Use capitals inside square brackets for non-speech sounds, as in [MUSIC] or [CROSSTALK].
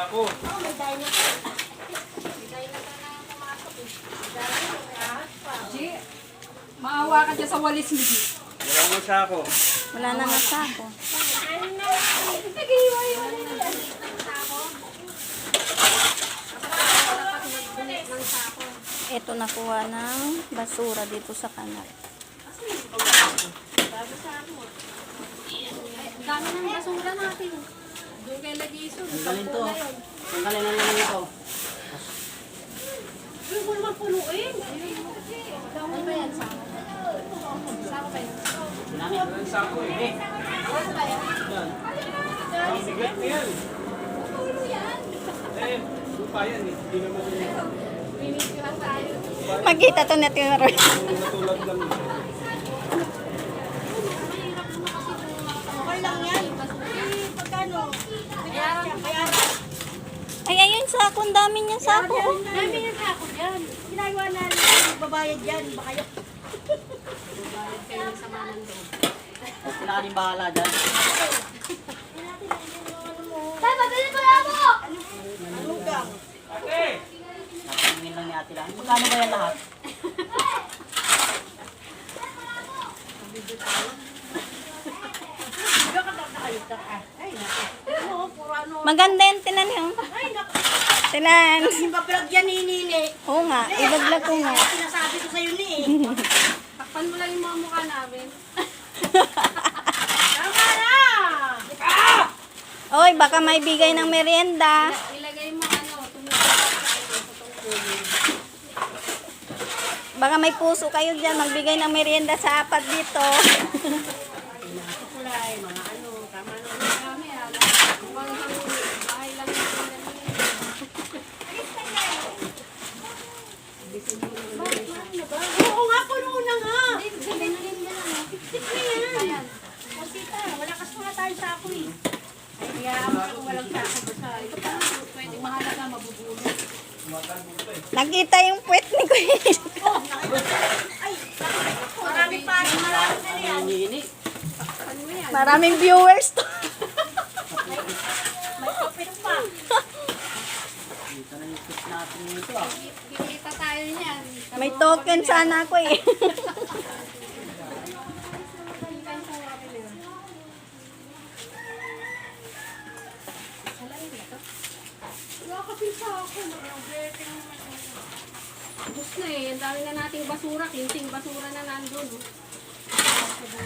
Ako. Oh, may dinosaur. May dinosaur na pumasok eh. May ahas pa. G, maawa ka dyan sa walis ni G. Wala mo sa ako. Wala na nga sako. Ano na? Nag-iwa-iwa na yan. Ito nakuha ng basura dito sa kanal. Bago sako. Ang dami ng basura natin. Doon kay Lagiso. Tanggalin to. Tanggalin na lang ito. Hindi mo naman punuin. Ano ba yan? Sako? Sako ba yan? Dami. Wala sa ako eh. Sako ba yan? Ang bigat na yan. Eh, lupa yan eh. Hindi naman tayo. Magkita to na tinuro. natulad lang. Okay lang yan. Eh, pagkano? Bayaran. Bayaran. Ay, ayun sako. Ang dami niyang sako. oh. Dami yung sako dyan. Ginagawa na magbabayad dyan. Baka yung... Babayad kayo ng sama ng loob. Sila ka din bahala dyan. Tama, bili mo na mo! Ano gang? Ate! Napaningin lang ni ate lang. Magkano ba yan lahat? Naku. Oo, puro ano. Maganda yung. Ay, Tinan. Ibablog yan ni Nini. Oo nga. Ibaglag ko nga. Sinasabi ko sa'yo ni eh. [LAUGHS] Takpan mo lang yung mga mukha namin. [LAUGHS] Tama na! Oy, baka may bigay ng merienda. Ilagay mo ano. Baka may puso kayo dyan. Magbigay ng merienda sa apat dito. [LAUGHS] Kulay, mga ano, tama na. Marami ah. Mukhang isang bahay lang yung Oo nga, puno na nga. Ganyan na yan yan. Tik na yan. O tita, wala kasi nga tayo sa ako eh. Ay, kaya ako walang sako basta. Ito pa, Pwede mahalaga, mabubulong. Nakita yung puwet ni Kuya. [LAUGHS] Oh. Ay, marami pa. Marami na yan. Maraming viewers to. May kapit pa. Dito na yung tip natin nito ah. Tayo niyan. May token sana ako eh. [LAUGHS] Nakakapil sa ako. Gusto na eh. Ang dami na nating basura. Kinting basura na nandun. oh.